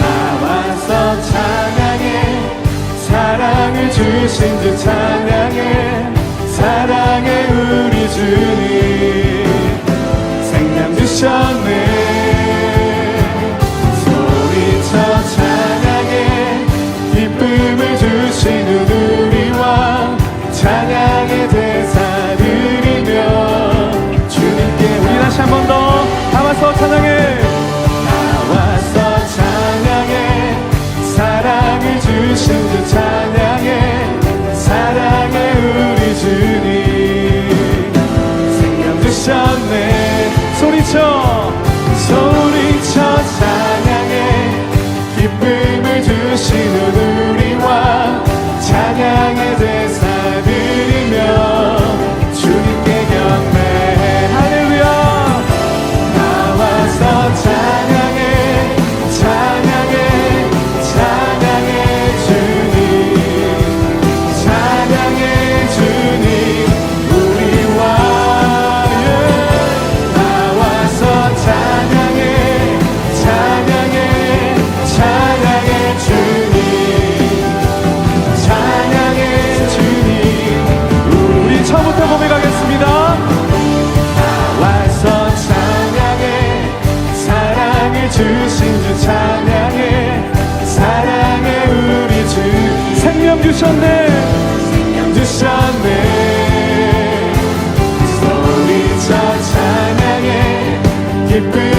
나와서 찬양해. 사랑을 주신 주 찬양해. 사랑해 우리 주님. 생명 주셨네. 소리쳐 찬양해. 기쁨을 주신 우리와 찬양의 대사 드리며 주님께 우리 다시 한 번 더 담아서 찬양해. 주신 주 찬양해 사랑해 우리 주. 생명 주셨네. 생명 주셨네. 소리쳐 찬양해 기쁨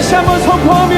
什么从破灭。